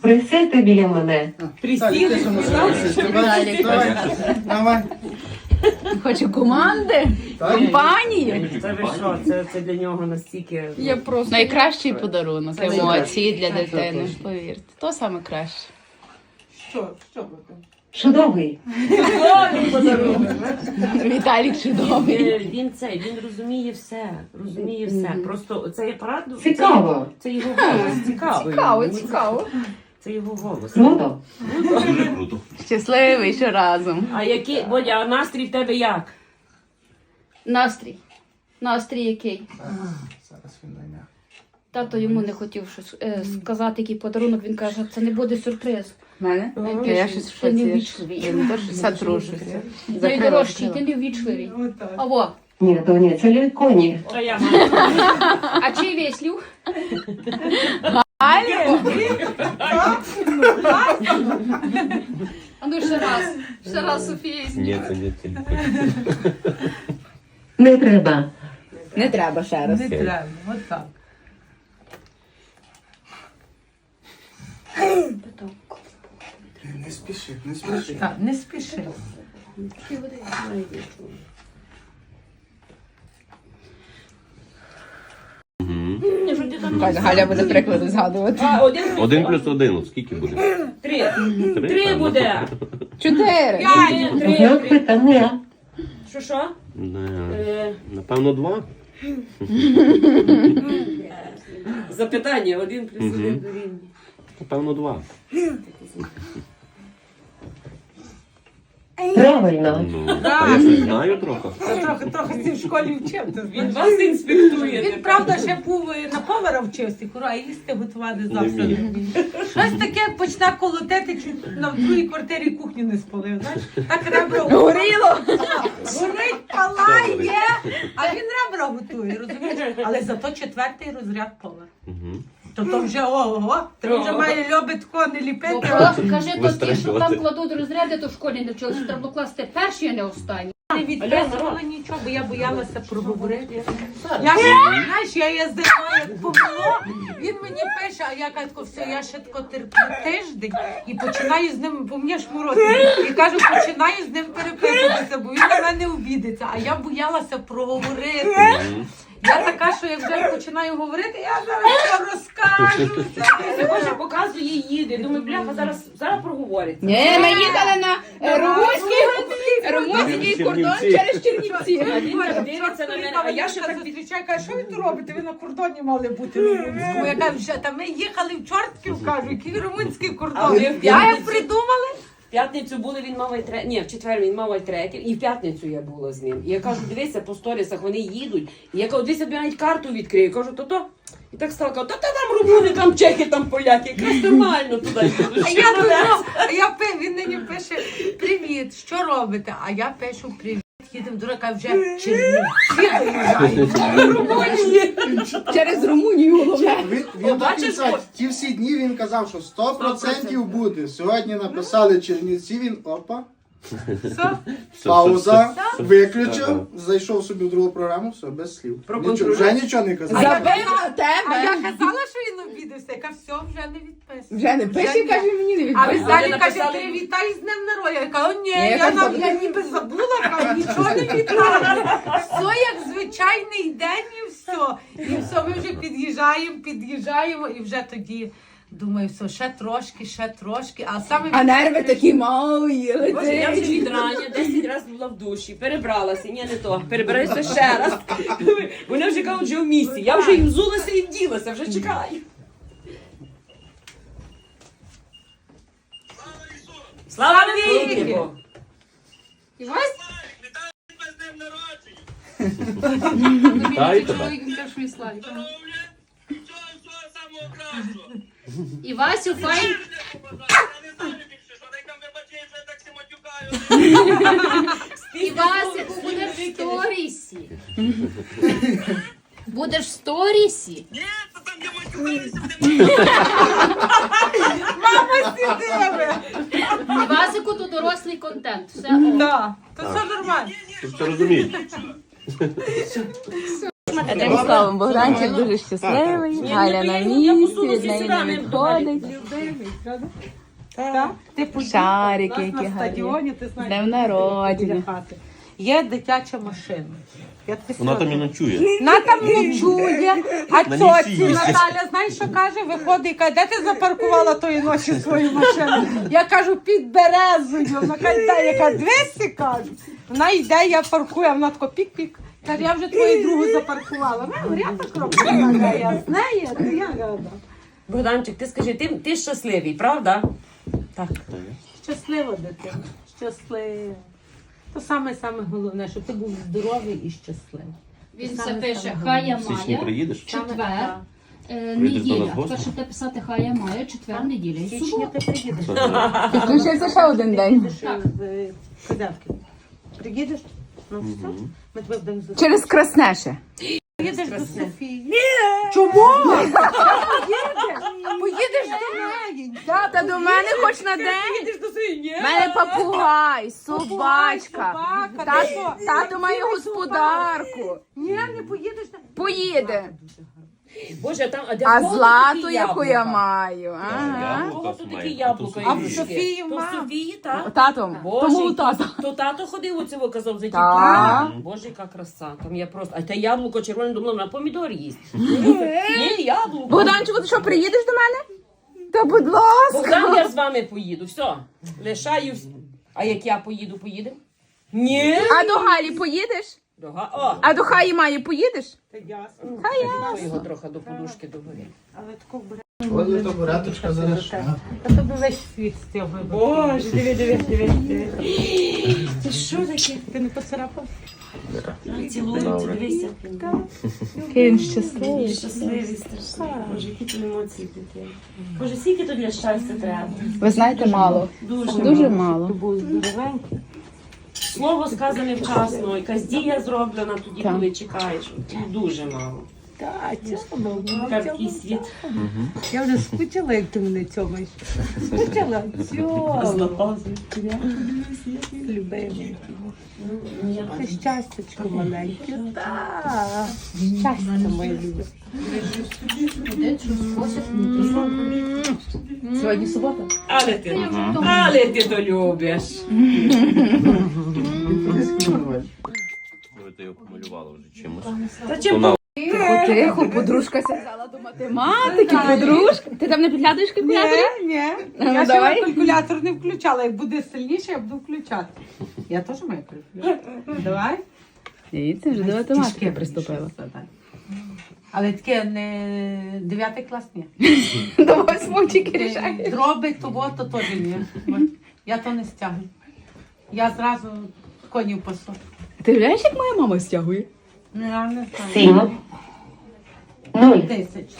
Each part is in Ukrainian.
Присядьте біля мене. Присіли, Віталік. Давай. Хочу команди, компанії. Це ви що? Це, це для нього настільки. Я просто найкращий подарунок Це емоції для дитини. Повірте, то саме краще. Що? Що ви? Чудовий. Віталік чудовий. Він, він це, він розуміє все, розуміє все. Просто цей апарат ну, Цікаво. Це, це його голос. Цікаво. Цікаво, йому. цікаво. Це його голос. Круто. Дуже круто. Щасливий, що разом. А який, Бодя, а настрій в тебе як? Настрій. Настрій який? Зараз він дойде. Тато йому не хотів щось е, сказати, який подарунок. Він каже, це не буде сюрприз. Мене? Ага. Я щось в Ти не шоці. ввічливий. Я не що затрушуся. Найдорожчий, ти не ввічливий. Аво, Ні, то ні, це ліконі. А я а чий веслів? А ну ще раз. Ще раз Софія. Ні, це не це. Не треба. Не треба ще раз. Не треба, отак. Не спіши, не спіши. Так, не спіши. Галя, Галя буде приклади згадувати. А, один, Один плюс один, от скільки буде? три. Три, Три певно. буде. Чотири. Три, три, три. Що, що? Не, Е, Напевно, два. запитання, один плюс один дорівнює. Напевно, два. Правильно. Ну, а я щось знаю трохи. Та трохи трохи в школі вчив. Він вас інспектує. Він правда ще був е, на повара вчився, кура, а їсти готувати завжди не вміє. Щось таке почне колотити, чуть на другій квартирі кухню не спалив. Знаєш, так ребра Горіло. горить, палає, а він ребра готує, розумієш? Але зато четвертий розряд повар. Мгм. То то вже ого, то вже має льобитко не ліпити. просто кажи, то ті, що там кладуть розряди, то в школі не вчилися. Треба було класти перші, а не останні. Не відписувала нічого, бо я боялася проговорити. Я ж, знаєш, я їздила, як помило, він мені пише, а я кажу, все, я ще тако терплю тиждень і починаю з ним, бо мені шмороти. І кажу, починаю з ним переписуватися, бо він на мене обідеться. А я боялася проговорити. Я така, що як вже починаю говорити, я зараз все розкажу. Боже, показує, їде. Думаю, бляха, зараз, зараз проговорить. Ні, ми їхали на е, румунський, румунський кордон через Чернівці. А він так дивиться на мене, а я ще так від... зустрічаю, каже, що ви тут робите? Ви на кордоні мали бути румунському. Я кажу, що та ми їхали в Чортків, кажу, який румунський кордон. Я як придумали. В п'ятницю були, він мав третє. Ні, в четвер він мав третє, і в п'ятницю я була з ним. І я кажу, дивися по сторісах, вони їдуть. І я кажу, дивися, я навіть карту відкрию. Кажу, то то. І так стала, кажу, та та там румуни, там чехи, там поляки. Якраз туди. А я думаю, я він мені пише привіт, що робите? А я пишу привіт. Їдемо дурака вже Чернівці. Через Румунію головне. Він, він до бачиш, кінця, ті всі дні він казав, що 100% 100%. буде. Сьогодні написали Чернівці, він опа, Все. Все, пауза, виключив, зайшов собі в другу програму, все, без слів. Нічого, вже нічого не казав. я Забив А я тебе. казала, що він обідався, яка все вже не відписує. Вже не пише, каже мені не А відповідає. він далі каже, написали- привітай з днем народження. Я кажу, ні, я я, кажу, я ніби забула, кажу, нічого не вітаю. Все як звичайний день і все. І все, ми вже під'їжджаємо, під'їжджаємо і вже тоді думаю, все, ще трошки, ще трошки. А саме А нерви такі мої. Боже, я вже від рання 10 разів була в душі, перебралася, ні, не то, перебираюся ще раз. Вони вже кажуть, що в місці. Я вже і взулася і вділася, вже чекаю. Слава! Богу! І вас? Вітаю тебе. Чоловік першої славі. І Васю, файн. І Васику будеш в сторісі. Будеш в сторісі. І Васику то дорослий контент. Все. о. Да, то все нормально. Ти все розумієш. Одним словом, Богданчик дуже щасливий, Галя на ну, я місці, від неї сюди, не відходить. Так? Ти поїдеш Шарики, які на гарні. стадіоні, ти знаєш. днем народження. Є дитяча машина. Я тобі Вона там і ночує. Вона там не чує, а На їздять. Наталя, знаєш, що каже? Виходить і каже, де ти запаркувала тої ночі свою машину? Я кажу, під березою. Вона каже, яка двісті кажу. Вона йде, я паркую, а вона тако пік-пік. Каже, я вже твою другу запаркувала. Я так роблю. Вона каже, Я з нею, то я рада. Богданчик, ти скажи, ти, ти щасливий, правда? Так. Щаслива дитина, щаслива. То саме саме головне, щоб ти був здоровий і щасливий. Він Саме це пише саме Хая В січні Мая, приїдеш? четвер, е, Прийдеш до нас неділя. в гості? Перше те писати Хая Мая, четвер, неділя і В субота. ти приїдеш. Ще один день. З Козявки? Приїдеш? Ну все, ми тебе будемо зустрічати. Через Краснеше. Поїдеш до Софії. Чому? Поїдеш до неї. Тата до мене хоч на день. У мене попугай, собачка. Собака, Тато, що? тато має господарку. Ні, не поїдеш. Поїде. Боже, там, а де А кого злату, такі яку я яблука? маю. Ага. У Кого тут такі яблука? а в Софії То в. Софії, так? Татом. Боже, Тому у тата. То тато ходив у цього казав за Так. тітю. Боже, яка краса. Там я просто. А те яблуко червоне думала, на помідор їсть. Ні, яблуко. Богданчику, ти що, приїдеш до мене? Та будь ласка. Богдан, я з вами поїду. Все. Лишаюсь. А як я поїду, поїдемо? Ні. А до Галі поїдеш? Дога. О, А до Хаї Маї поїдеш? Та ясно. я його трохи до подушки догорі. Але тако бере. Ось то порядочка зараз. Та тобі весь світ з цього вибрав. Боже, диви, диви, диви, диви. Ти що таке? Ти не поцарапав? Цілується, дивися. Він щасливий. Щасливий, страшний. Боже, які тут емоції такі. Боже, скільки то для щастя треба? Ви знаєте, мало. Дуже, Дуже мало. мало. Був здоровенький. Слово сказане вчасно, якась дія зроблена тоді, Так. коли чекаєш. Дуже мало. Так, цьому. Такий світ. Я вже скучила, як ти мене цьомаєш. Скучила. Цьому. Любимий. Це щастячко маленьке. Так. Щастя моє любе. Сьогодні субота. Але ти, але ти то любиш. Його вже чимось. Вона Тихо, тихо, подружка сідала до математики, подружка. Ти там не підглядаєш калькулятори? Ні, ні. Ну, Я ще давай. калькулятор не включала. Як буде сильніше, я буду включати. Я теж маю калькулятор. Давай. Дивіться, вже до математики приступила. Але таке не дев'ятий клас ні. До восьмого тільки рішає. Дроби того, то теж ні. Я то не стягну. Я зразу конів пасу. Ти уявляєш, як моя мама стягує? Ну. Сім. Нуль. Тисяч.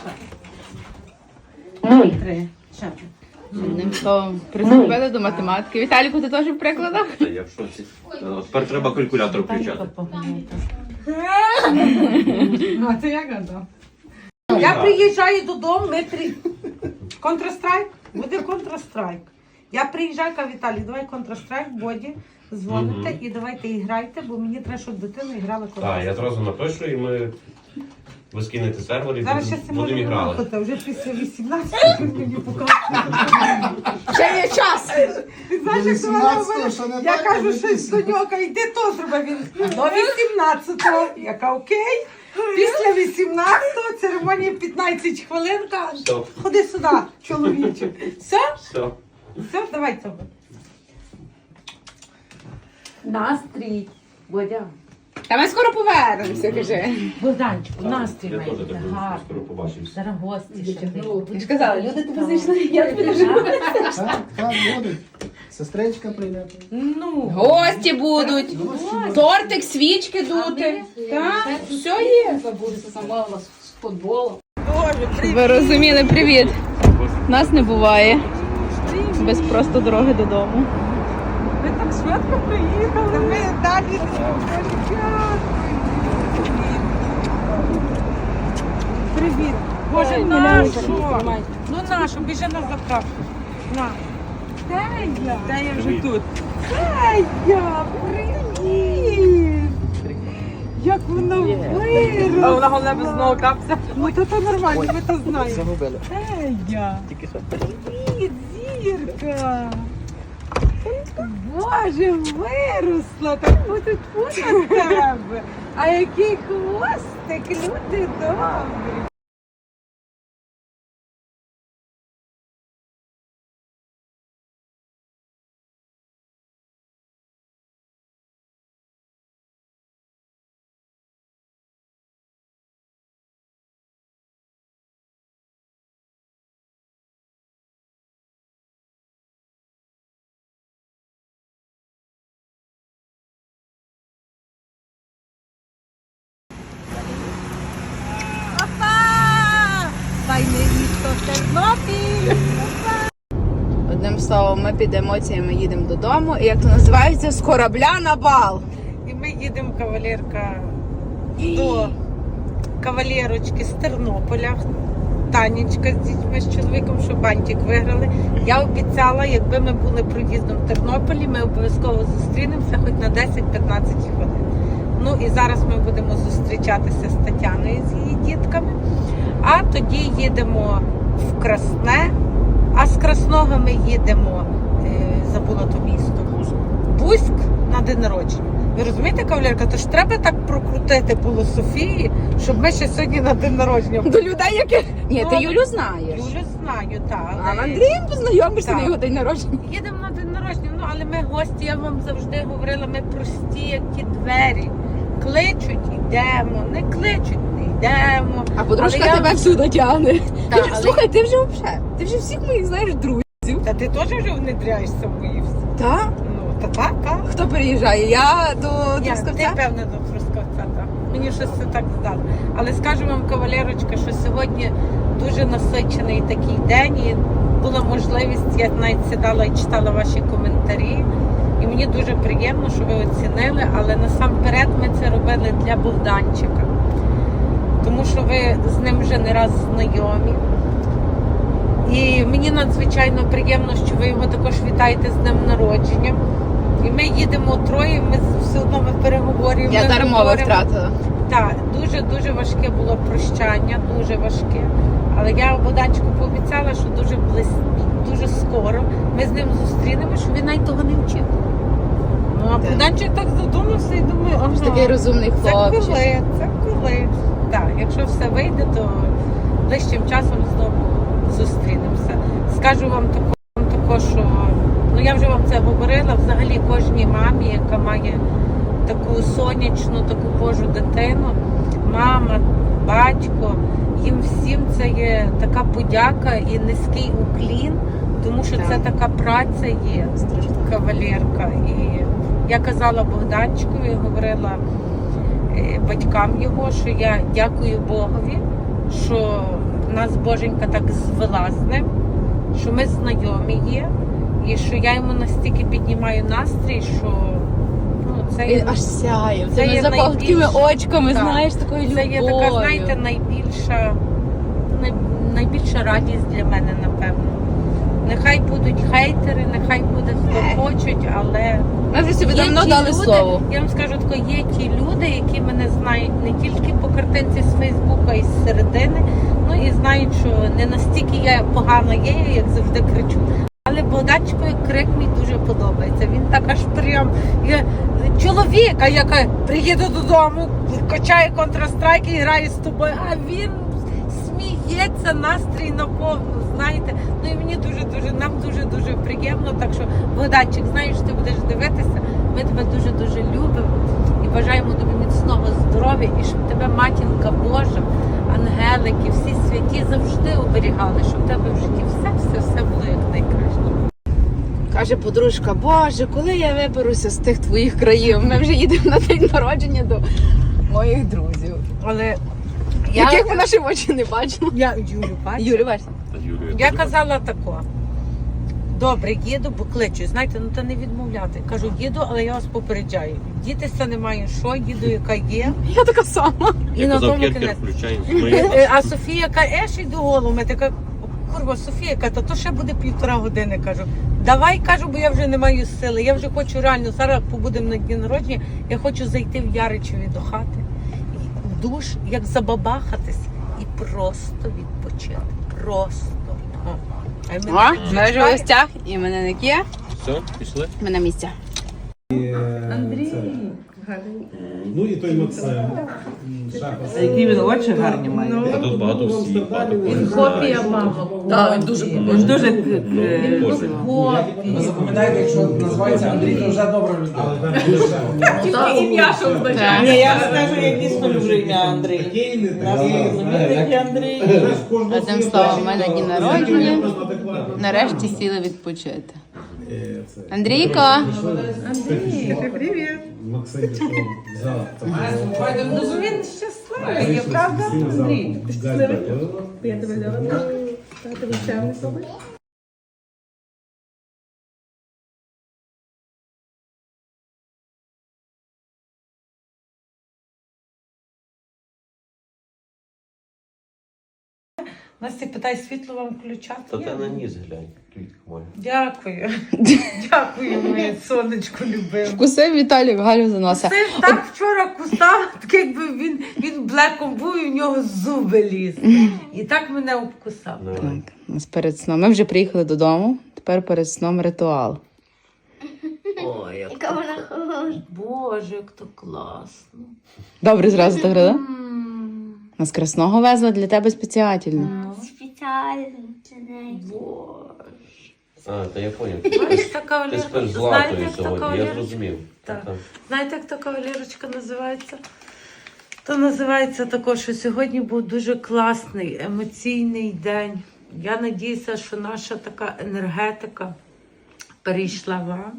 Нуль. Три. Чотири. Одним словом, приступили до математики. Віталіку, ти теж в прикладах? Та я в шоці. Е, Тепер треба калькулятор включати. А це я гадав. Я приїжджаю додому, ми при... Контрастрайк? Буде контрастрайк. Я приїжджаю, кажу, Віталій, давай контрастрайк, боді, дзвоните і давайте іграйте, бо мені треба, щоб дитина грала Так, я зразу напишу і ми ви скинете сервер і Зараз ще будемо- це будемо можна грати. вже після 18 мені показує. Ще є час. Ти знаєш, як до мене 18-го, говорить? що не Я так, кажу, не щось до нього, йди то зроби. Він до 18-го. Я кажу, окей. Після 18-го церемонія 15 хвилин. каже, Все, Ходи сюди, чоловіче. Все? все. Все, давай цього. Настрій. Бодя. Та ми скоро повернемося, кажи. Богданчику, настрій має бути гарний. скоро побачимося. Зараз гості ще. Ти ж казала, люди тебе зайшли, я не живу. Так, так, буде. Сестричка прийде. Ну, Гості будуть, тортик, свічки дути. Так, все є. Забудеться замовила з футболу. Ви розуміли, привіт. Нас не буває. Без просто дороги додому. Швидко приїхали. Ми далі. Привіт. Боже, нашу. Ну нашу, біжи на заправку. На. Де я? Де я вже тут? Де я? Привіт. Як вона виросла. А вона головне без нового капця. Ну то то нормально, ми то знаємо. Загубили. Ея. Тільки що. Привіт, зірка. Боже, виросла, так буде на тебе. А який хвостик, люди добрі. Словом, ми під емоціями їдемо додому. І як то називається, з корабля на бал. І ми їдемо, кавалерка, І... до кавалерочки з Тернополя. Танечка з дітьми з чоловіком, що бантик виграли. Я обіцяла, якби ми були проїздом в Тернополі, ми обов'язково зустрінемося хоч на 10-15 хвилин. Ну і зараз ми будемо зустрічатися з Тетяною з її дітками. А тоді їдемо в Красне, а з Красного ми їдемо, е, забула то місто. Бузьк на день народження. Ви розумієте, кавалерка, то ж треба так прокрутити було Софії, щоб ми ще сьогодні на день народження. До людей, яких. Ні, ти Ну, Юлю знаєш. Юлю знаю, так. А Андрієм познайомишся на його день народження. Їдемо на день народження, ну але ми гості, я вам завжди говорила, ми прості, як ті двері. Кличуть, йдемо, не кличуть, не йдемо. А подружка Але я- тебе всюди тягне. Та, Ти ж- але- Слухай, ти вже взагалі, ти вже всіх моїх знаєш друзів. Та ти теж вже внедряєшся в мої всі. Так? Ну, та так, так. Хто переїжджає? Я до Я, ти Трускавця? певна до Трускавця, так. Мені щось це так здало. Але скажу вам, кавалерочка, що сьогодні дуже насичений такий день і була можливість, я навіть сідала і читала ваші коментарі. І мені дуже приємно, що ви оцінили, але насамперед ми це робили для Богданчика. Тому що ви з ним вже не раз знайомі. І мені надзвичайно приємно, що ви його також вітаєте з днем народження. І ми їдемо троє, ми все одно ми переговорюємо. Я дармово втратила. Так, дуже дуже важке було прощання, дуже важке. Але я Богданчику пообіцяла, що дуже близь, дуже скоро ми з ним зустрінемося, що він навіть того не вчив. Ну а. Богданчик так задумався і думає, ага, такий розумний це коли, це коли. Так, якщо все вийде, то ближчим часом знову зустрінемося. Скажу вам тако, тако, що ну я вже вам це говорила. Взагалі кожній мамі, яка має таку сонячну, таку божу дитину, мама, батько, їм всім це є така подяка і низький уклін, тому що це така праця є кавалерка. І я казала Богданчикові, говорила батькам його, що я дякую Богові, що нас Боженька так звела з ним, що ми знайомі є, і що я йому настільки піднімаю настрій, що ну, це є, аж сяє. Це є запалкими очками, Так. знаєш, такою це є така, знаєте, найбільша, най, найбільша радість для мене, напевно. Нехай будуть хейтери, нехай буде хто хочуть, але Ми вже собі Є давно ті дали люди, слово. Я вам скажу тако, є ті люди, які мене знають не тільки по картинці з Фейсбука, і з середини, ну і знають, що не настільки я погана є, як завжди кричу. Але Богданчикові крик мені дуже подобається. Він так аж прям я, чоловіка, яка приїде додому, качає контрастрайк і грає з тобою, а він сміється, настрій наповну, знаєте. Ну і мені дуже дуже нам дуже дуже приємно. Так що Богданчик, знаєш, ти будеш дивитися. Ми тебе дуже дуже любимо і бажаємо тобі міцного здоров'я і щоб тебе матінка Божа, ангелики, всі святі завжди оберігали, щоб в тебе в житті все, все, все було як найкраще. Каже подружка, боже, коли я виберуся з тих твоїх країв? Ми вже їдемо на день народження до моїх друзів. Але Яких ми наші очі не бачимо. я Юлю бачу. Юлі, бачите? Я казала тако. Добре, їду, бо кличу. Знаєте, ну та не відмовляти. Кажу, їду, але я вас попереджаю. Дітися немає що, їду, яка є. Я така сама. І Я на тому кінець. Е, А Софія каже, еш йду голу. Ми така, курва, Софія каже, та то ще буде півтора години. Кажу, давай кажу, бо я вже не маю сили. Я вже хочу реально зараз побудемо на дні народження. Я хочу зайти в Яричеві до хати. душ, як забабахатись і просто відпочити. Просто. О. Ми вже в гостях, іменинник є. Все, пішли? Ми на місці. Андрій. Ну і той Максим. А які він очі гарні має. А тут багато всіх, багато кожен Копія знає. Так, він дуже Він дуже е. Ви запам'ятаєте, якщо називається Андрій, то вже добра людина. Тільки ім'я, що означає. Ні, я скажу, я дійсно люблю ім'я Андрій. Нас є знаменитий Андрій. Одним словом, ми на дні народження. Нарешті сіли відпочити. Андрійко, Максим пішов взяв. Ну він щасливий, є правда, Андрій? Я тебе Настя питає, світло вам включати? Та ти на ніс глянь, квітка моя. Дякую. Дякую, моє сонечко любиме. вкусив Віталік Галю за носа. Ти так вчора кусав, так якби він, він блеком був і в нього зуби ліз. І так мене обкусав. Давай. Так, у нас перед сном. Ми вже приїхали додому. Тепер перед сном ритуал. Ой, як то... Боже, як то класно. Добре, зразу так, да? Нас красного везла для тебе спеціально. Спеціально для неї. А, та я поняв. Ти з сьогодні, я зрозумів. Знаєте, як та кавалерочка називається? То називається також, що сьогодні був дуже класний, емоційний день. Я надіюся, що наша така енергетика перейшла вам.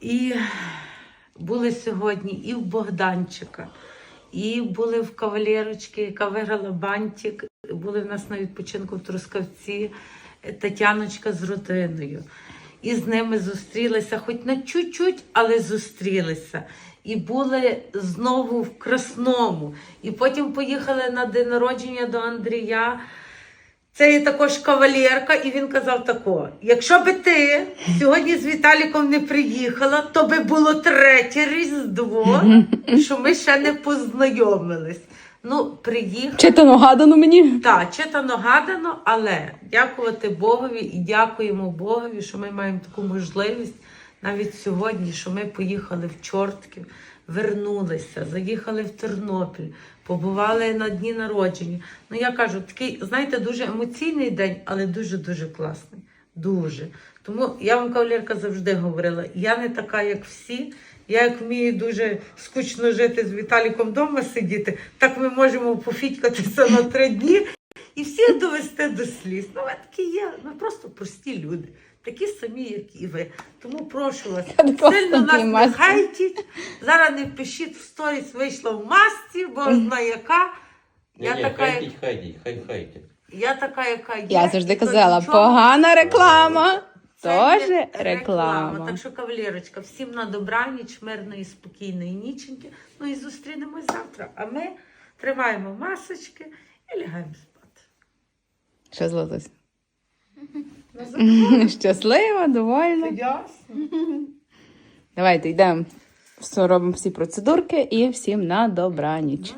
І були сьогодні і в Богданчика, і були в кавалерочки, яка виграла бантик. Були в нас на відпочинку в Трускавці е, Тетяночка з родиною. І з ними зустрілися, хоч на чуть-чуть, але зустрілися. І були знову в Красному. І потім поїхали на день народження до Андрія. Це є також кавалерка, і він казав тако: якщо би ти сьогодні з Віталіком не приїхала, то би було третє Різдво, що ми ще не познайомились. Ну, приїхав. Чи то нагадано мені? Так, читано гадано, але дякувати Богові і дякуємо Богові, що ми маємо таку можливість навіть сьогодні, що ми поїхали в Чортків, вернулися, заїхали в Тернопіль, побували на дні народження. Ну я кажу, такий, знаєте, дуже емоційний день, але дуже-дуже класний. Дуже. Тому я вам, кавалерка, завжди говорила, я не така, як всі. Я як вмію дуже скучно жити з Віталіком вдома сидіти, так ми можемо пофітькатися на три дні і всі довести до сліз. Ну, ви такі є, ми просто прості люди, такі самі, як і ви. Тому прошу вас, сильно нас не хайтіть. Зараз не пишіть в сторіс, вийшла в масці, бо знає яка. Я ні, така, як- хайтіть, хайтіть, хай хайтіть. я така, яка є. Я завжди і то казала, нічого. погана реклама. Це Теж є реклама. Так що, кавалерочка, всім на добраніч, мирної, спокійної ніченьки. Ну і зустрінемось завтра. А ми тримаємо масочки і лягаємо спати. Що злотось? Щаслива, довольна. Ясно. Давайте йдемо. Все робимо всі процедурки і всім на добраніч.